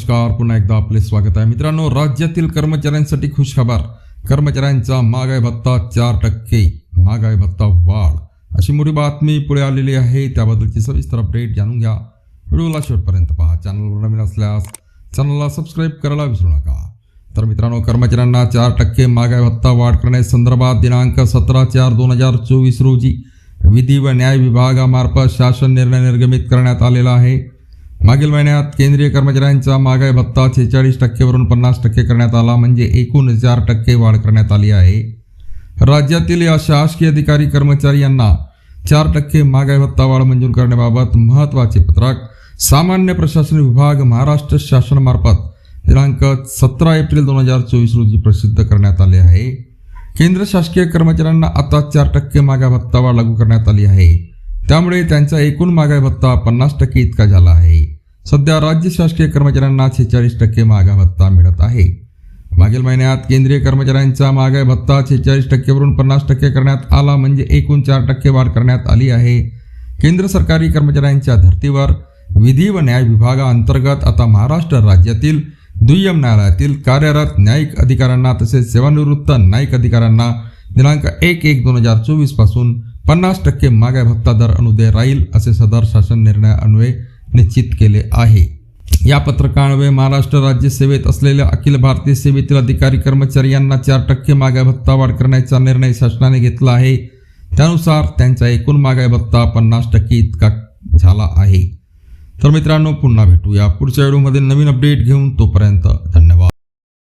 नमस्कार. पुन्हा एकदा आपले स्वागत आहे. मित्रांनो राज्यातील कर्मचाऱ्यांसाठी खुशखबर कर्मचाऱ्यांचा महागाई भत्ता चार टक्के. महागाई भत्ता वाढ. अशी मोठी बातमी पुढे आलेली आहे. त्याबद्दलची सविस्तर अपडेट जाणून घ्या. व्हिडिओला शेवटपर्यंत पहा. चॅनलवर नवीन असल्यास चॅनलला सबस्क्राईब करायला विसरू नका. तर मित्रांनो कर्मचाऱ्यांना चार टक्के महागाई भत्ता वाढ करण्यासंदर्भात दिनांक सतरा चार दोन हजार चोवीस रोजी विधी व न्याय विभागामार्फत शासन निर्णय निर्गमित करण्यात आलेला आहे. मागील महिन्यात केंद्रीय कर्मचाऱ्यांचा महागाई भत्ता शेहेचाळीस टक्केवरून पन्नास टक्के करण्यात आला म्हणजे एकूण चार टक्के वाढ करण्यात आली आहे. राज्यातील या शासकीय अधिकारी कर्मचारी यांना चार टक्के महागाई भत्ता वाढ मंजूर करण्याबाबत महत्त्वाचे पत्रक सामान्य प्रशासन विभाग महाराष्ट्र शासनामार्फत दिनांक सतरा एप्रिल दोन हजार चोवीस रोजी प्रसिद्ध करण्यात आले आहे. केंद्र शासकीय कर्मचाऱ्यांना आता चार टक्के महागाई भत्ता वाढ लागू करण्यात आली आहे. त्यामुळे त्यांचा एकूण महागाई भत्ता पन्नास टक्के इतका झाला आहे. सध्या राज्य शासकीय कर्मचाऱ्यांना छेचाळीस टक्के महागाई भत्ता मिळत आहे. मागील महिन्यात केंद्रीय कर्मचाऱ्यांचा महागाई भत्ता छेचाळीस टक्केवरून पन्नास टक्के करण्यात आला म्हणजे एकूण चार टक्के वाढ करण्यात आली आहे. केंद्र सरकारी कर्मचाऱ्यांच्या धर्तीवर विधी व न्याय विभागाअंतर्गत आता महाराष्ट्र राज्यातील दुय्यम न्यायालयातील कार्यरत न्यायिक अधिकाऱ्यांना तसेच सेवानिवृत्त न्यायिक अधिकाऱ्यांना दिनांक एक एक दोन हजार चोवीसपासून पन्नास टक्के महागाई भत्ता दर अनुदय राहील असे सदर शासन निर्णय अन्वये निश्चित केले आहे. या पत्रकान्वये महाराष्ट्र राज्य सेवेत असलेल्या अखिल भारतीय सेवेतील अधिकारी कर्मचारी यांना चार टक्के मागाय भत्ता वाढ करण्याचा निर्णय शासनाने घेतला आहे. त्यानुसार त्यांचा एकूण मागाय भत्ता पन्नास टक्के इतका झाला आहे. तर मित्रांनो पुन्हा भेटूया. पुढच्या व्हिडिओमध्ये नवीन अपडेट घेऊन तोपर्यंत धन्यवाद.